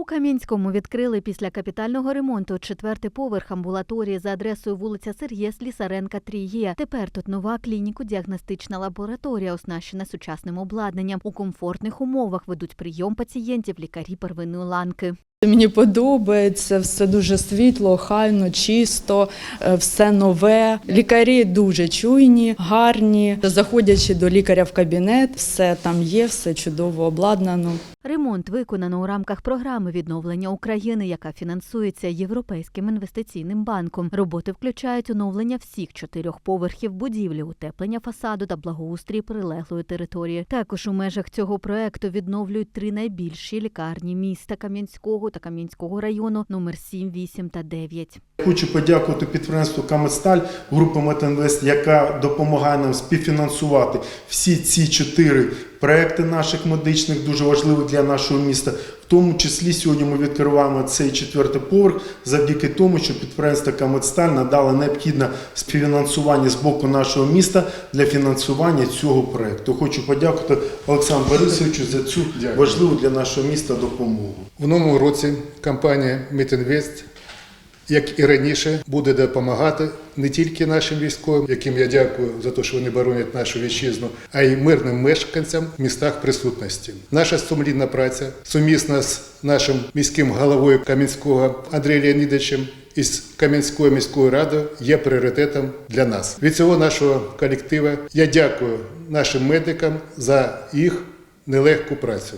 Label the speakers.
Speaker 1: У Кам'янському відкрили після капітального ремонту четвертий поверх амбулаторії за адресою вулиця Сергія Слісаренка 3Є. Тепер тут нова клініко-діагностична лабораторія, оснащена сучасним обладнанням. У комфортних умовах ведуть прийом пацієнтів лікарі первинної ланки.
Speaker 2: Мені подобається все дуже світло, хайно, чисто, е, все нове. Лікарі дуже чуйні, гарні. Заходячи до лікаря в кабінет, все там є, все чудово обладнано.
Speaker 1: Ремонт виконано у рамках програми відновлення України, яка фінансується Європейським інвестиційним банком. Роботи включають оновлення всіх чотирьох поверхів будівлі, утеплення фасаду та благоустрій прилеглої території. Також у межах цього проекту відновлюють три найбільші лікарні міста Кам'янського та Кам'янського району номер 7, 8 та 9.
Speaker 3: Хочу подякувати підприємству Каместаль, групі Метинвест, яка допомагає нам співфінансувати всі ці чотири проекти наших медичних, дуже важливих для нашого міста. В тому числі сьогодні ми відкриваємо цей четвертий поверх завдяки тому, що підприємство Камедсталь надало необхідне співфінансування з боку нашого міста для фінансування цього проекту. Хочу подякувати Олександру Борисовичу за цю важливу для нашого міста допомогу.
Speaker 4: В новому році компанія Мітінвест, як і раніше, буде допомагати не тільки нашим військовим, яким я дякую за те, що вони боронять нашу вітчизну, а й мирним мешканцям в містах присутності. Наша сумлінна праця сумісна з нашим міським головою Кам'янського Андрієм Леонідовичем із Кам'янською міською радою є пріоритетом для нас. Від цього нашого колективу я дякую нашим медикам за їх нелегку працю.